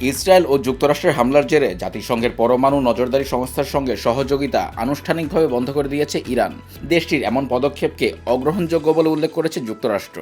Israel ও যুক্তরাষ্ট্রের হামলার জেরে জাতিসংঘের পরমাণু নজরদারি সংস্থার সঙ্গে সহযোগিতা আনুষ্ঠানিকভাবে বন্ধ করে দিয়েছে ইরান। দেশটির এমন পদক্ষেপকে অগ্রহণযোগ্য বলে উল্লেখ করেছে যুক্তরাষ্ট্র।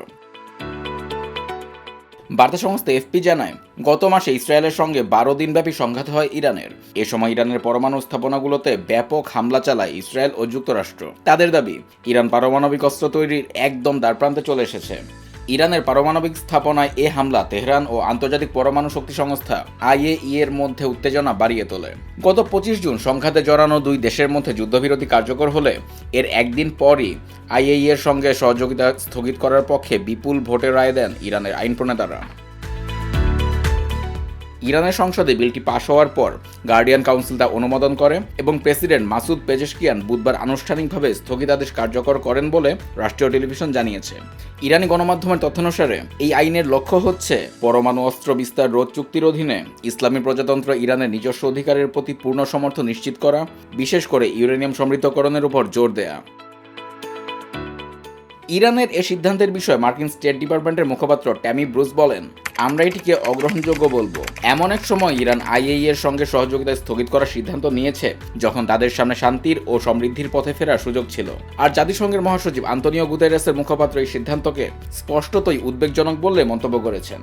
বার্তা সংস্থা এফপি জানায়, গত মাসে ইসরায়েলের সঙ্গে বারো দিনব্যাপী সংঘাত হয় ইরানের। এ সময় ইরানের পরমাণু স্থাপনাগুলোতে ব্যাপক হামলা চালায় ইসরায়েল ও যুক্তরাষ্ট্র। তাদের দাবি, ইরান পারমাণবিক অস্ত্র তৈরির একদম দ্বারপ্রান্তে চলে এসেছে। ইরানের পারমাণবিক স্থাপনায় এ হামলা তেহরান ও আন্তর্জাতিক পরমাণু শক্তি সংস্থা আইএই এর মধ্যে উত্তেজনা বাড়িয়ে তোলে। গত পঁচিশ জুন সংঘাতে জড়ানো দুই দেশের মধ্যে যুদ্ধবিরতি কার্যকর হলে এর একদিন পরই আইএই এর সঙ্গে সহযোগিতা স্থগিত করার পক্ষে বিপুল ভোটে রায় দেন ইরানের আইন প্রণেতারা ইরানের সংসদে বিলটি পাশ হওয়ার পর গার্ডিয়ান কাউন্সিল তা অনুমোদন করে এবং প্রেসিডেন্ট মাসুদ পেজেশকিয়ান বুধবার আনুষ্ঠানিকভাবে স্থগিতাদেশ কার্যকর করেন বলে রাষ্ট্রীয় টেলিভিশন জানিয়েছে। ইরানি গণমাধ্যমের তথ্যানুসারে এই আইনের লক্ষ্য হচ্ছে পরমাণু অস্ত্র বিস্তার রোধ চুক্তির অধীনে ইসলামী প্রজাতন্ত্র ইরানের নিজস্ব অধিকারের প্রতি পূর্ণ সমর্থন নিশ্চিত করা, বিশেষ করে ইউরেনিয়াম সমৃদ্ধকরণের উপর জোর দেয়া। ইরানের এ সিদ্ধান্তের বিষয়ে মার্কিন স্টেট ডিপার্টমেন্টের মুখপাত্র ট্যামি ব্রুস বলেন, আমরা এটিকে অগ্রহণযোগ্য বলব। এমন এক সময় ইরান আইএই এর সঙ্গে সহযোগিতা স্থগিত করার সিদ্ধান্ত নিয়েছে, যখন তাদের সামনে শান্তির ও সমৃদ্ধির পথে ফেরার সুযোগ ছিল। আর জাতিসংঘের মহাসচিব আন্তনিও গুতেরেসের মুখপাত্র এই সিদ্ধান্তকে স্পষ্টতই উদ্বেগজনক বলে মন্তব্য করেছেন।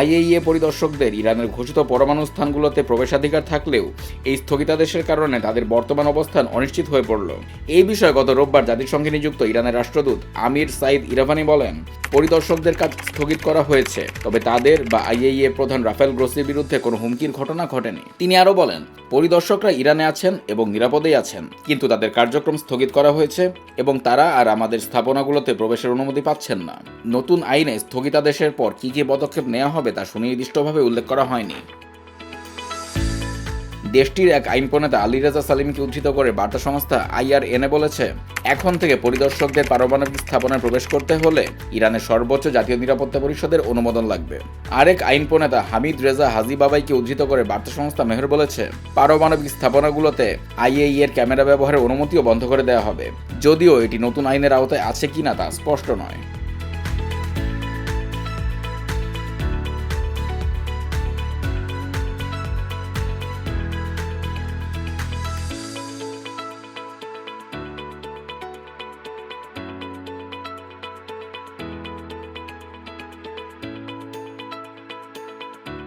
আইএইএ পরিদর্শকদের ইরানের ঘোষিত পরমাণু স্থানগুলোতে প্রবেশাধিকার থাকলেও এই স্থগিতাদেশের কারণে তাদের বর্তমান অবস্থান অনিশ্চিত হয়ে পড়ল। এই বিষয়ে গত রোববার জাতিসংঘে নিযুক্ত ইরানের রাষ্ট্রদূত আমির সাইদ ইরাভানি বলেন, পরিদর্শকদের কাজ স্থগিত করা হয়েছে, তবে তাদের বা আইএইএ প্রধান রাফেল গ্রোসির বিরুদ্ধে কোনো হুমকির ঘটনা ঘটেনি। তিনি আরও বলেন, পরিদর্শকরা ইরানে আছেন এবং নিরাপদেই আছেন, কিন্তু তাদের কার্যক্রম স্থগিত করা হয়েছে এবং তারা আর আমাদের স্থাপনাগুলোতে প্রবেশের অনুমতি পাচ্ছেন না। নতুন আইনে স্থগিতাদেশের পর কী কী পদক্ষেপ নেওয়া হবে তা সুনির্দিষ্টভাবে উল্লেখ করা হয়নি। দেশটির এক আইন প্রণেতা আলী রাজা সালিমকে উদ্ধৃত করে বার্তা সংস্থা আইআরএনএ বলেছে, এখন থেকে পরিদর্শকদের পারমাণবিক স্থাপনায় প্রবেশ করতে হলে ইরানের সর্বোচ্চ জাতীয় নিরাপত্তা পরিষদের অনুমোদন লাগবে। আরেক আইন প্রণেতা হামিদ রেজা হাজি বাবাইকে উদ্ধৃত করে বার্তা সংস্থা মেহর বলেছে, পারমাণবিক স্থাপনাগুলোতে আইএই এর ক্যামেরা ব্যবহারের অনুমতিও বন্ধ করে দেওয়া হবে। যদিও এটি নতুন আইনের আওতায় আছে কিনা তা স্পষ্ট নয়।